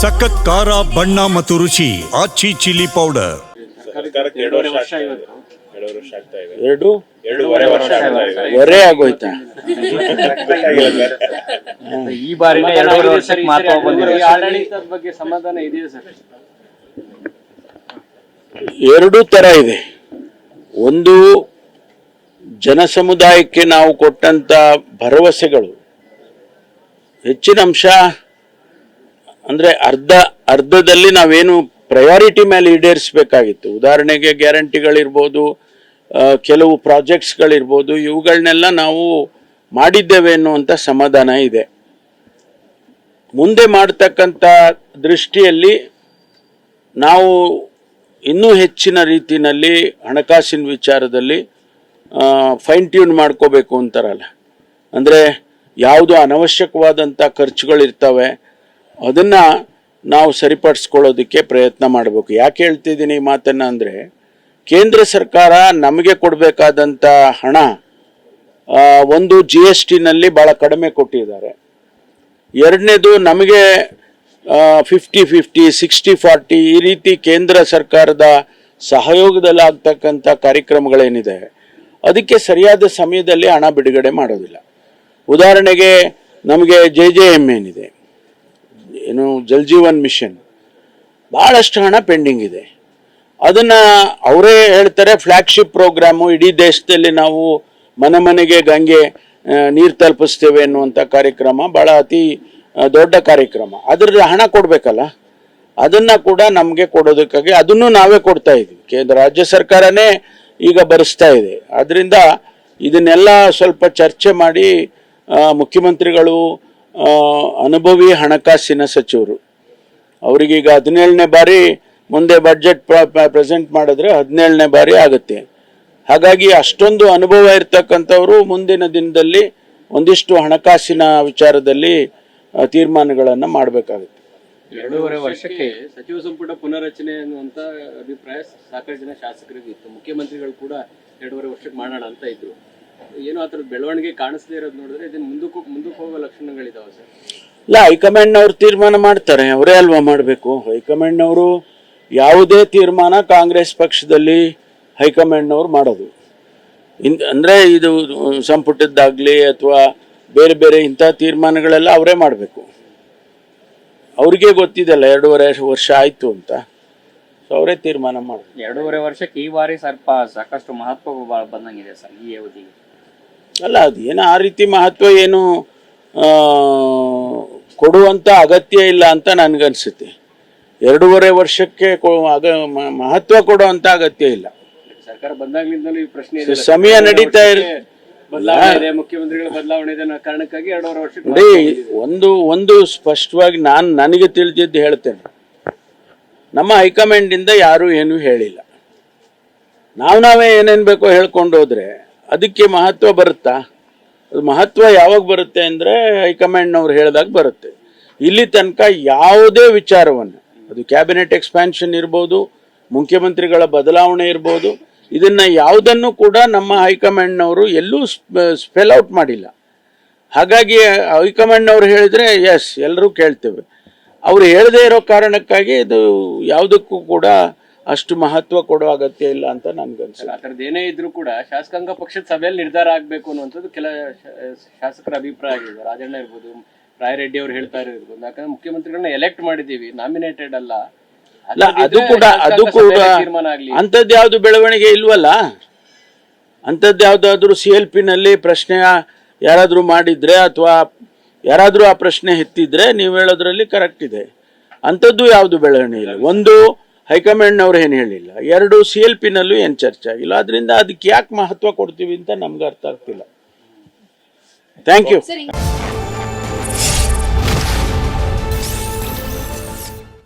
ಸಖತ್ ಖಾರ ಬಣ್ಣ ಮತ್ತು ರುಚಿ ಆಚಿ ಚಿಲ್ಲಿ ಪೌಡರ್. ಸರ್ಕಾರಕ್ಕೆ ಎರಡು ವರ್ಷ ಆಗ್ತಾ ಇದೆ ಎರಡೂವರೆ ವರ್ಷ ಆಗ್ತಾ ಇದೆ. ಎರಡು? ಎರಡೂವರೆ ವರ್ಷ ಆಗ್ತಾ ಇದೆ. ಹೊರೆ ಆಗೋಯ್ತಾ? ಈ ಬಾರಿ ಎರಡೂವರೆ ವರ್ಷಕ್ಕೆ ಮಾತ್ರ ಬಂದಿದೆ. ಆಡಳಿತದ ಬಗ್ಗೆ ಸಮಾಧಾನ ಇದೆಯಾ ಸರ್? ಎರಡೂ ತರ ಇದೆ. ಒಂದು ಜನ ಸಮುದಾಯಕ್ಕೆ ನಾವು ಕೊಟ್ಟಂತ ಭರವಸೆಗಳು. ಹೆಚ್ಚಿನ ಅಂಶ ಅಂದ್ರೆ ಅರ್ಧ, ಅರ್ಧದಲ್ಲಿ ನಾವೇನು ಪ್ರಯಾರಿಟಿ ಮೇಲೆ ಈಡೇರಿಸಬೇಕಾಗಿತ್ತು. ಉದಾಹರಣೆಗೆ ಗ್ಯಾರಂಟಿಗಳಿರ್ಬೋದು ಕೆಲವು ಪ್ರಾಜೆಕ್ಟ್ಸ್ಗಳಿರ್ಬೋದು, ಇವುಗಳನ್ನೆಲ್ಲ ನಾವು ಮಾಡಿದ್ದೇವೆ ಅನ್ನುವಂಥ ಸಮಾಧಾನ ಇದೆ. ಮುಂದೆ ಮಾಡ್ತಕ್ಕಂಥ ದೃಷ್ಟಿಯಲ್ಲಿ ನಾವು ಇನ್ನೂ ಹೆಚ್ಚಿನ ರೀತಿಯಲ್ಲಿ ಹಣಕಾಸಿನ ವಿಚಾರದಲ್ಲಿ ಫೈನ್ ಟ್ಯೂನ್ ಮಾಡ್ಕೋಬೇಕು ಅಂತಾರಲ್ಲ. ಅಂದರೆ ಯಾವುದು ಅನವಶ್ಯಕವಾದಂಥ ಖರ್ಚುಗಳಿರ್ತವೆ ಅದನ್ನು ನಾವು ಸರಿಪಡಿಸ್ಕೊಳ್ಳೋದಕ್ಕೆ ಪ್ರಯತ್ನ ಮಾಡಬೇಕು. ಯಾಕೆ ಹೇಳ್ತಿದ್ದೀನಿ ಈ ಮಾತನ್ನು ಅಂದರೆ, ಕೇಂದ್ರ ಸರ್ಕಾರ ನಮಗೆ ಕೊಡಬೇಕಾದಂಥ ಹಣ ಒಂದು ಜಿ ಎಸ್ ಟಿನಲ್ಲಿ ಭಾಳ ಕಡಿಮೆ ಕೊಟ್ಟಿದ್ದಾರೆ. ಎರಡನೇದು ನಮಗೆ ಫಿಫ್ಟಿ ಫಿಫ್ಟಿ ಸಿಕ್ಸ್ಟಿ ಫಾರ್ಟಿ ಈ ರೀತಿ ಕೇಂದ್ರ ಸರ್ಕಾರದ ಸಹಯೋಗದಲ್ಲಿ ಆಗ್ತಕ್ಕಂಥ ಕಾರ್ಯಕ್ರಮಗಳೇನಿದೆ, ಅದಕ್ಕೆ ಸರಿಯಾದ ಸಮಯದಲ್ಲಿ ಹಣ ಬಿಡುಗಡೆ ಮಾಡೋದಿಲ್ಲ. ಉದಾಹರಣೆಗೆ ನಮಗೆ ಜೆ ಜೆ ಎಂ ಏನಿದೆ. ಏನು, ಜಲ್ ಜೀವನ್ ಮಿಷನ್. ಭಾಳಷ್ಟು ಹಣ ಪೆಂಡಿಂಗ್ ಇದೆ. ಅದನ್ನ ಅವರೇ ಹೇಳ್ತಾರೆ ಫ್ಲ್ಯಾಗ್ಶಿಪ್ ಪ್ರೋಗ್ರಾಮು, ಇಡೀ ದೇಶದಲ್ಲಿ ನಾವು ಮನೆ ಮನೆಗೆ ಗಂಗೆ ನೀರು ತಲುಪಿಸ್ತೇವೆ ಅನ್ನುವಂಥ ಕಾರ್ಯಕ್ರಮ ಭಾಳ ಅತಿ ದೊಡ್ಡ ಕಾರ್ಯಕ್ರಮ. ಅದ್ರ ಹಣ ಕೊಡಬೇಕಲ್ಲ? ಅದನ್ನ ಕೂಡ ನಮಗೆ ಕೊಡೋದಕ್ಕಾಗಿ ಅದನ್ನು ನಾವೇ ಕೊಡ್ತಾ ಇದ್ದೀವಿ. ಕೇಂದ್ರ, ರಾಜ್ಯ ಸರ್ಕಾರನೇ ಈಗ ಬರೆಸ್ತಾ ಇದೆ. ಅದರಿಂದ ಇದನ್ನೆಲ್ಲ ಸ್ವಲ್ಪ ಚರ್ಚೆ ಮಾಡಿ ಮುಖ್ಯಮಂತ್ರಿಗಳು ಅನುಭವಿ ಹಣಕಾಸಿನ ಸಚಿವರು. ಅವರಿಗೀಗ ಹದಿನೇಳನೇ ಬಾರಿ ಮುಂದೆ ಬಡ್ಜೆಟ್ ಪ್ರೆಸೆಂಟ್ ಮಾಡಿದ್ರೆ ಹದಿನೇಳನೇ ಬಾರಿ ಆಗುತ್ತೆ. ಹಾಗಾಗಿ ಅಷ್ಟೊಂದು ಅನುಭವ ಇರ್ತಕ್ಕಂಥವರು ಮುಂದಿನ ದಿನದಲ್ಲಿ ಒಂದಿಷ್ಟು ಹಣಕಾಸಿನ ವಿಚಾರದಲ್ಲಿ ತೀರ್ಮಾನಗಳನ್ನು ಮಾಡಬೇಕಾಗುತ್ತೆ. ಎರಡೂವರೆ ವರ್ಷಕ್ಕೆ ಸಚಿವ ಸಂಪುಟ ಪುನರಚನೆ ಅನ್ನುವಂತ ಅಭಿಪ್ರಾಯ ಸಾಕಷ್ಟು ಜನ ಶಾಸಕರಿಗೆ ಇತ್ತು. ಮುಖ್ಯಮಂತ್ರಿಗಳು ಕೂಡ ಎರಡೂವರೆ ವರ್ಷಕ್ಕೆ ಮಾಡೋಣ ಅಂತ ಇದ್ರು. ಏನೋ ಆ ಥರದ ಬೆಳವಣಿಗೆ ಕಾಣಿಸದೇ ಇರೋದು ನೋಡಿದ್ರೆ ಇದನ್ನ ಮುಂದಕ್ಕೂ ಮುಂದಕ್ಕೆ ಹೋಗೋ ಲಕ್ಷಣಗಳಿದಾವೆ ಸರ್. ಇಲ್ಲ ಹೈಕಮಾಂಡ್ನವ್ರು ತೀರ್ಮಾನ ಮಾಡ್ತಾರೆ ಅವರೇ ಅಲ್ವಾ ಮಾಡಬೇಕು? ಹೈಕಮಾಂಡ್ನವರು ಯಾವುದೇ ತೀರ್ಮಾನ ಕಾಂಗ್ರೆಸ್ ಪಕ್ಷದಲ್ಲಿ ಹೈಕಮಾಂಡ್ನವ್ರು ಮಾಡೋದು. ಇನ್ ಅಂದರೆ ಇದು ಸಂಪುಟದ್ದಾಗಲಿ ಅಥವಾ ಬೇರೆ ಬೇರೆ ಇಂಥ ತೀರ್ಮಾನಗಳೆಲ್ಲ ಅವರೇ ಮಾಡಬೇಕು. ಅವ್ರಿಗೆ ಗೊತ್ತಿದೆಲ್ಲ ಎರಡೂವರೆ ವರ್ಷ ಆಯಿತು ಅಂತ. ಸೊ ಅವರೇ ತೀರ್ಮಾನ ಮಾಡೋದು ಎರಡೂವರೆ ವರ್ಷಕ್ಕೆ ಈ ಬಾರಿ ಸ್ವಲ್ಪ ಸಾಕಷ್ಟು ಮಹತ್ವ ಬ- ಬಂದಂಗಿದೆ ಸರ್ ಈ ಅವಧಿಗೆ. ಅಲ್ಲ ಅದು ಏನು ಆ ರೀತಿ ಮಹತ್ವ ಏನು ಕೊಡುವಂತ ಅಗತ್ಯ ಇಲ್ಲ ಅಂತ ನನ್ಗನ್ಸುತ್ತೆ. ಎರಡೂವರೆ ವರ್ಷಕ್ಕೆ ಮಹತ್ವ ಕೊಡುವಂತ ಅಗತ್ಯ ಇಲ್ಲ. ಸರ್ಕಾರ ಬಂದಾಗ್ಲಿಂದಲೂ ಈ ಪ್ರಶ್ನೆ ಸಮಯ ನಡೀತಾ ಇರ ಬದಲಾವಣೆ ಮುಖ್ಯಮಂತ್ರಿಗಳ ಬದಲಾವಣೆ ಕಾರಣಕ್ಕಾಗಿ ಎರಡೂವರೆ ವರ್ಷ ಒಂದು ಒಂದು ಸ್ಪಷ್ಟವಾಗಿ ನಾನು ನನಗೆ ತಿಳಿದಿದ್ದು ಹೇಳ್ತೇನೆ. ನಮ್ಮ ಹೈಕಮಾಂಡ್ ಇಂದ ಯಾರು ಏನು ಹೇಳಿಲ್ಲ. ನಾವು ನಾವೇ ಏನೇನ್ ಬೇಕೋ ಹೇಳ್ಕೊಂಡು ಹೋದ್ರೆ ಅದಕ್ಕೆ ಮಹತ್ವ ಬರುತ್ತಾ? ಅದು ಮಹತ್ವ ಯಾವಾಗ ಬರುತ್ತೆ ಅಂದರೆ ಹೈಕಮಾಂಡ್ನವ್ರು ಹೇಳಿದಾಗ ಬರುತ್ತೆ. ಇಲ್ಲಿ ತನಕ ಯಾವುದೇ ವಿಚಾರವನ್ನು, ಅದು ಕ್ಯಾಬಿನೆಟ್ ಎಕ್ಸ್ಪ್ಯಾನ್ಷನ್ ಇರ್ಬೋದು, ಮುಖ್ಯಮಂತ್ರಿಗಳ ಬದಲಾವಣೆ ಇರ್ಬೋದು, ಇದನ್ನು ಯಾವುದನ್ನು ಕೂಡ ನಮ್ಮ ಹೈಕಮಾಂಡ್ನವರು ಎಲ್ಲೂ ಸ್ಪೆಲ್ ಔಟ್ ಮಾಡಿಲ್ಲ. ಹಾಗಾಗಿ ಹೈಕಮಾಂಡ್ನವ್ರು ಹೇಳಿದರೆ ಎಸ್ ಎಲ್ಲರೂ ಕೇಳ್ತೇವೆ. ಅವರು ಹೇಳದೇ ಇರೋ ಕಾರಣಕ್ಕಾಗಿ ಇದು ಯಾವುದಕ್ಕೂ ಕೂಡ ಅಷ್ಟು ಮಹತ್ವ ಕೊಡೋ ಅಗತ್ಯ ಇಲ್ಲ ಅಂತ ನನ್ಗನ್ಸುತ್ತೆ ಅನ್ಸುತ್ತೆ. ಏನೇ ಇದ್ರೂ ಕೂಡ ಶಾಸಕಾಂಗ ಪಕ್ಷದ ಸಭೆಯಲ್ಲಿ ನಿರ್ಧಾರ ಆಗ್ಬೇಕು ಅನ್ನುವಂಥದ್ದು ಕೆಲ ಶಾಸಕರ ಅಭಿಪ್ರಾಯ ಆಗಿದೆ ರಾಜಣ್ಣ ಇರ್ಬೋದು ರಾಯರೆಡ್ಡಿ ಅವ್ರು ಹೇಳ್ತಾ ಇರ್ಬೋದು. ಯಾಕಂದ್ರೆ ಮುಖ್ಯಮಂತ್ರಿಗಳನ್ನ ಎಲೆಕ್ಟ್ ಮಾಡಿದೀವಿ ನಾಮಿನೇಟೆಡ್ ಅಲ್ಲ. ಅಲ್ಲ ಅದು ಕೂಡ ಅದು ಕೂಡ ಅಂಥದ್ದು ಯಾವುದು ಬೆಳವಣಿಗೆ ಇಲ್ವಲ್ಲ? ಅಂಥದ್ದು ಯಾವುದಾದ್ರೂ ಸಿ ಎಲ್ ಪಿನಲ್ಲಿ ಪ್ರಶ್ನೆ ಯಾರಾದರೂ ಮಾಡಿದ್ರೆ ಅಥವಾ ಯಾರಾದರೂ ಆ ಪ್ರಶ್ನೆ ಎತ್ತಿದ್ರೆ ನೀವು ಹೇಳೋದ್ರಲ್ಲಿ ಕರೆಕ್ಟ್ ಇದೆ. ಅಂಥದ್ದು ಯಾವುದು ಬೆಳವಣಿಗೆ ಇಲ್ಲ. ಒಂದು ಹೈಕಮಾಂಡ್ನವ್ರು ಏನು ಹೇಳಿಲ್ಲ. ಎರಡು ಸಿ ಎಲ್ ಪಿನಲ್ಲೂ ಏನು ಚರ್ಚೆ ಆಗಿಲ್ಲ. ಅದರಿಂದ ಅದಕ್ಕೆ ಯಾಕೆ ಮಹತ್ವ ಕೊಡ್ತೀವಿ ಅಂತ ನಮ್ಗೆ ಅರ್ಥ ಆಗ್ತಿಲ್ಲ. Thank you